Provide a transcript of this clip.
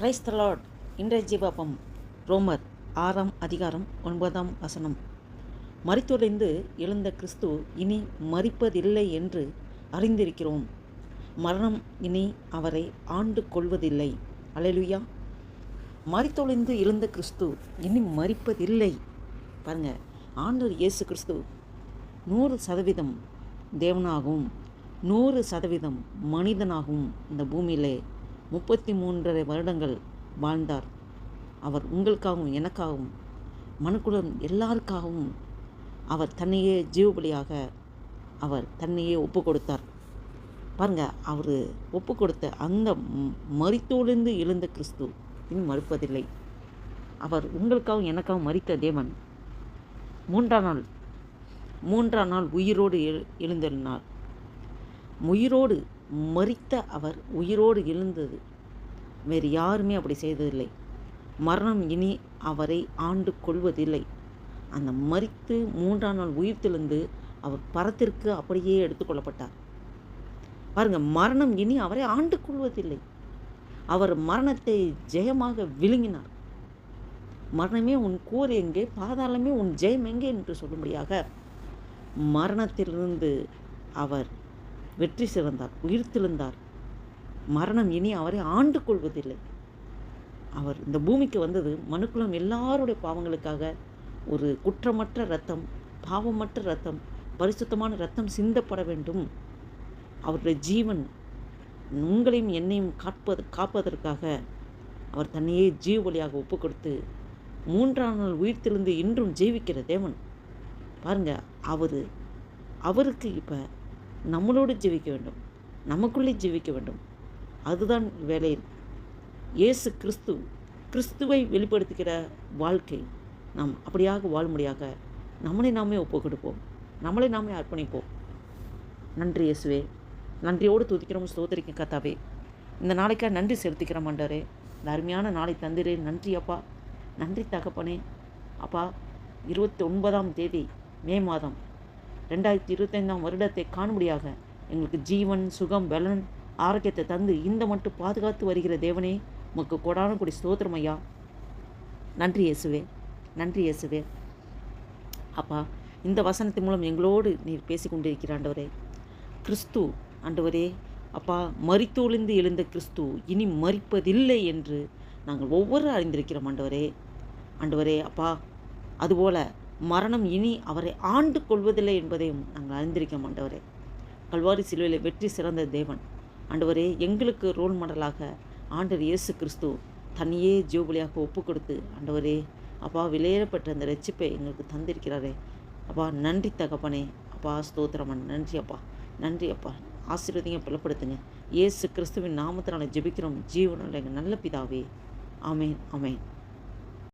கிரைஸ்த Lord இன்றைய ஜீவாபம் ரோமர் ஆறாம் அதிகாரம் ஒன்பதாம் வசனம். மறித்துடைந்து எழுந்த கிறிஸ்து இனி மறிப்பதில்லை என்று அறிந்திருக்கிறோம். மரணம் இனி அவரை ஆண்டு கொள்வதில்லை. அலைலுயா மரித்தொழிந்து எழுந்த கிறிஸ்து இனி மறிப்பதில்லை பாருங்க ஆண்டர் இயேசு கிறிஸ்து நூறு சதவீதம் தேவனாகவும் நூறு சதவீதம் மனிதனாகவும் இந்த பூமியிலே. முப்பத்தி மூன்றரை வருடங்கள் வாழ்ந்தார். அவர் உங்களுக்காகவும் எனக்காகவும் மனுக்குலம் எல்லாருக்காகவும் அவர் தன்னையே ஜீவபலியாக அவர் தன்னையே ஒப்பு கொடுத்தார் பாருங்க அவர் ஒப்பு கொடுத்த அந்த மறித்தோழிந்து எழுந்த கிறிஸ்து இனி மறுப்பதில்லை. அவர் உங்களுக்காகவும் எனக்காகவும் மறித்த தேவன். மூன்றாம் நாள் மூன்றாம் நாள் உயிரோடு எழு எழுந்திருந்தார் உயிரோடு மறித்த அவர் உயிரோடு எழுந்தது. வேறு யாருமே அப்படி செய்ததில்லை. மரணம் இனி அவரை ஆண்டு கொள்வதில்லை. அந்த மறித்து மூன்றாம் நாள் உயிர்த்தெழுந்து அவர் பரத்திற்கு அப்படியே எடுத்துக்கொள்ளப்பட்டார் பாருங்க மரணம் இனி அவரை ஆண்டு கொள்வதில்லை. அவர் மரணத்தை ஜெயமாக விழுங்கினார். மரணமே உன் கூர் எங்கே பாதாளமே உன் ஜெயம் எங்கே என்று சொல்லும்படியாக மரணத்திலிருந்து அவர் வெற்றி சிறந்தார் உயிர்த்தெழுந்தார் மரணம் இனி அவரை ஆண்டு கொள்வதில்லை. அவர் இந்த பூமிக்கு வந்தது மனுக்குலம் எல்லாருடைய பாவங்களுக்காக. ஒரு குற்றமற்ற ரத்தம் பாவமற்ற ரத்தம் பரிசுத்தமான ரத்தம் சிந்தப்பட வேண்டும். அவருடைய ஜீவன் உங்களையும் என்னையும் காப்பது காப்பதற்காக அவர் தன்னையே ஜீவ வழியாக ஒப்பு கொடுத்து மூன்றாம் நாள் உயிர்த்தெழுந்து இன்றும் ஜீவிக்கிற தேவன். பாருங்க அவர் அவருக்கு இப்போ நம்மளோடு ஜீவிக்க வேண்டும். நமக்குள்ளே ஜீவிக்க வேண்டும். அதுதான் வேலை இயேசு கிறிஸ்து கிறிஸ்துவை வெளிப்படுத்துகிற வாழ்க்கை நாம் அப்படியாக வாழும்படியாக நம்மளை நாமே ஒப்பு கொடுப்போம் நம்மளை நாமே அர்ப்பணிப்போம். நன்றி இயேசுவே. நன்றியோடு துதிக்கிறோம் ஸ்தோத்திரிக்கும் கத்தாவே இந்த நாளைக்காக நன்றி செலுத்திக்கிறோம் ஆண்டவரே. இந்த அருமையான நாளை தந்திரே. நன்றி அப்பா. நன்றி தகப்பனே. அப்பா இருபத்தி ஒன்பதாம் தேதி மே மாதம். ரெண்டாயிரத்தி இருபத்தைந்தாம் வருடத்தை காணும்படியாக எங்களுக்கு ஜீவன் சுகம் பலன் ஆரோக்கியத்தை தந்து இந்த மட்டும் பாதுகாத்து வருகிற தேவனே உமக்கு கொடான கொடி ஸ்தோத்திரம் ஐயா. நன்றி இயேசுவே நன்றி இயேசுவே. அப்பா இந்த வசனத்தின் மூலம் எங்களோடு நீர் பேசிக்கொண்டிருக்கிற ஆண்டவரே. கிறிஸ்து ஆண்டவரே அப்பா மறித்தொழிந்து எழுந்த கிறிஸ்து இனி மறிப்பதில்லை என்று நாங்கள் ஒவ்வொரு அறிந்திருக்கிறோம் ஆண்டவரே. ஆண்டவரே அப்பா அதுபோல் மரணம் இனி அவரை ஆண்டு கொள்வதில்லை என்பதையும் நாங்கள் அறிந்திருக்கோம் மாட்டவரே. கல்வாரி சிலுவையில் வெற்றி சிறந்த தேவன். ஆண்டவரே எங்களுக்கு ரோல் மாடலாக ஆண்டவர் இயேசு கிறிஸ்து தன்னையே ஜோபலியாக ஒப்பு கொடுத்து ஆண்டவரே அப்பா விலையேறப்பட்ட அந்த ரட்சிப்பை எங்களுக்கு தந்திருக்கிறாரே. அப்பா நன்றி தகப்பனே. அப்பா ஸ்தோத்திரமன் நன்றி அப்பா. நன்றி அப்பா. ஆசீர்வதிங்க பலப்படுத்துங்க. இயேசு கிறிஸ்துவின் நாமத்தினால ஜெபிக்கிறோம். ஜீவனில் எங்கள் நல்ல பிதாவே. ஆமேன் ஆமேன்.